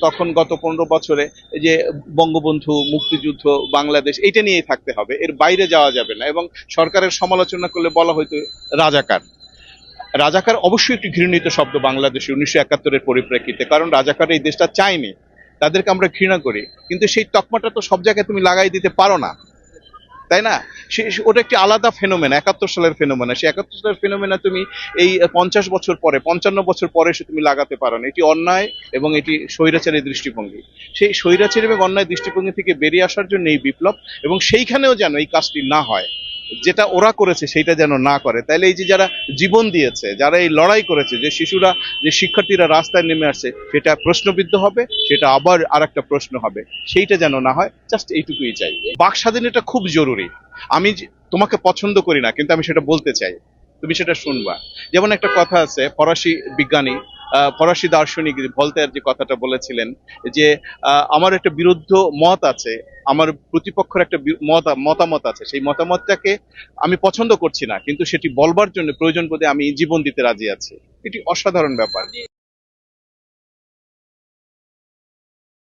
তখন গত পনেরো বছরে যে বঙ্গবন্ধু, মুক্তিযুদ্ধ, বাংলাদেশ এটা নিয়েই থাকতে হবে। এর বাইরে যাওয়া যাবে না এবং সরকারের সমালোচনা করলে বলা হয়তো রাজাকার। রাজাকার অবশ্যই একটি ঘৃণিত শব্দ বাংলাদেশে উনিশশো একাত্তরের পরিপ্রেক্ষিতে, কারণ রাজাকার এই দেশটা চায়নি। তাদেরকে আমরা ঘৃণা করি। কিন্তু সেই তকমাটা তো সব জায়গায় তুমি লাগাই দিতে পারো না। তাই না? সে- ওটা একটি আলাদা ফেনোমেন, একাত্তর সালের ফেনোমেনা। সে একাত্তর সালের ফেনোমেনা তুমি এই পঞ্চাশ বছর পরে, পঞ্চান্ন বছর পরে সে তুমি লাগাতে পারো না। এটি অন্যায় এবং এটি স্বৈরাচারী দৃষ্টিভঙ্গি। সেই স্বৈরাচারী এবং অন্যায় দৃষ্টিভঙ্গি থেকে বেরিয়ে আসার জন্য এই বিপ্লব এবং সেইখানেও যেন এই কাজটি না হয়। যেটা ওরা করেছে সেইটা যেন না করে। তাহলে এই যে যারা জীবন দিয়েছে, যারা এই লড়াই করেছে, যে শিশুরা, যে শিক্ষার্থীরা রাস্তায় নেমে আসছে, সেটা প্রশ্নবিদ্ধ হবে, সেটা আবার আর একটা প্রশ্ন হবে। সেইটা যেন না হয়, জাস্ট এইটুকুই চাই। বাক স্বাধীনতা খুব জরুরি। আমি তোমাকে পছন্দ করি না, কিন্তু আমি সেটা বলতে চাই। তুমি সেটা শুনবা। যেমন একটা কথা আছে, ফরাসি বিজ্ঞানী ফরাসি দার্শনিক ভলতেয়ার যে কথাটা বলেছিলেন যে আমার একটা বিরুদ্ধ মত আছে, আমার প্রতিপক্ষের একটা মত, মতামত আছে। সেই মতামতটাকে আমি পছন্দ করছি না, কিন্তু সেটি বলবার জন্য প্রয়োজন বোধে আমি জীবন দিতে রাজি আছি। এটি অসাধারণ ব্যাপার।